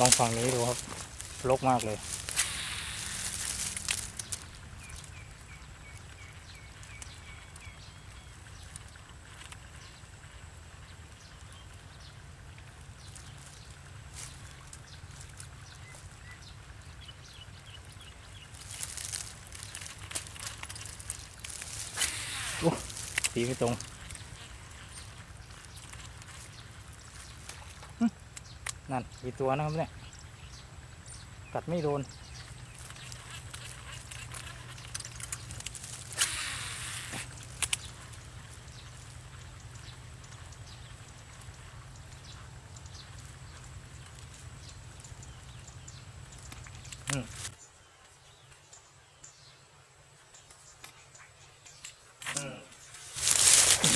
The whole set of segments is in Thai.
ลองฝั่งนี้ดูครับรกมากเลยโอ้ตีไม่ตรง นั่นมีตัวนะครับเนี่ย กัดไม่โดน อืม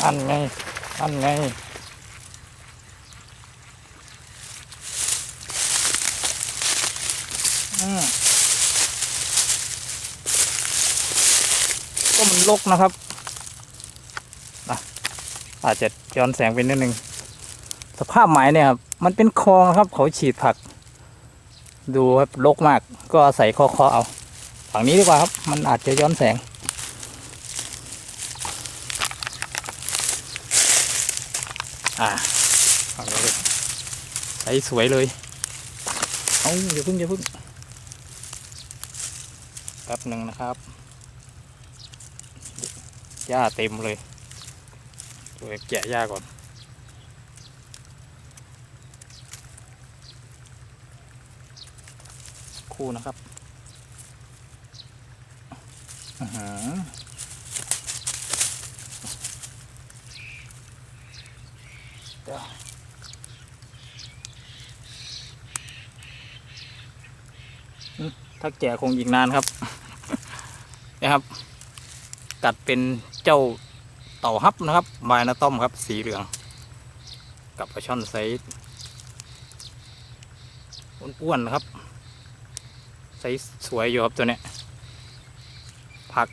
อันไง อันไง อืม ก็มันลกนะครับอะอาจจะย้อนแสงไปนิดนึง สภาพหมายเนี่ยครับมันเป็นคลองครับ เขาฉีดผัก ดูครับลกมาก ก็อาศัยคอคอเอา ฝั่งนี้ดีกว่าครับ มันอาจจะย้อนแสง อ่าฝั่งนี้เลยใสสวยเลย เอาอย่าพึ่งอย่าพึ่ง แป๊บหนึ่งนะครับหญ้าเต็มเลยเดี๋ยวแกะหญ้าก่อน คู่นะครับเดี๋ยวถ้าแก่คงอีกนานครับ นะครับ กัดเป็นเจ้าเต่าฮับนะครับบายนาต้อมครับ สีเหลือง กับปลาช่อนไซส์อ้วนๆนะครับไซส์สวยอยู่ครับตัวเนี้ยผัก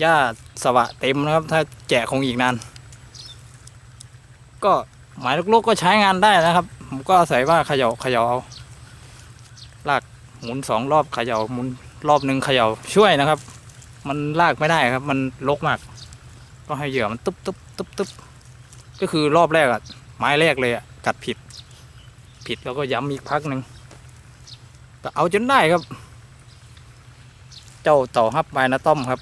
หญ้าสวะเต็มนะครับ ถ้าแกะคงอีกนาน ก็หมายลูกๆก็ใช้งานได้นะครับ ผมก็อาศัยว่าเขย่าเขย่าเอาลากหมุนสองรอบเขย่าหมุนรอบหนึ่งเขย่าช่วยนะครับ มันลากไม่ได้ครับ มันลกมาก ก็ให้เหยื่อมันตุ๊บตุ๊บตุ๊บตุ๊บก็คือรอบแรกอะไม้แรกเลยอะกัดผิด ผิดแล้วก็ย้ำอีกพักหนึ่งก็เอาจนได้ครับ เจ้าต่าฮับไมนาต้อมครับ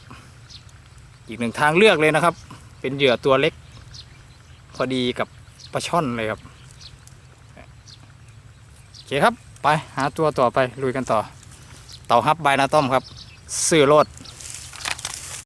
อีกหนึ่งทางเลือกเลยนะครับ เป็นเหยื่อตัวเล็ก พอดีกับปลาช่อนเลยครับโอเคครับไปหาตัวต่อไปลุยกันต่อ เต่าฮับไบนาต้อมครับซื้อโลด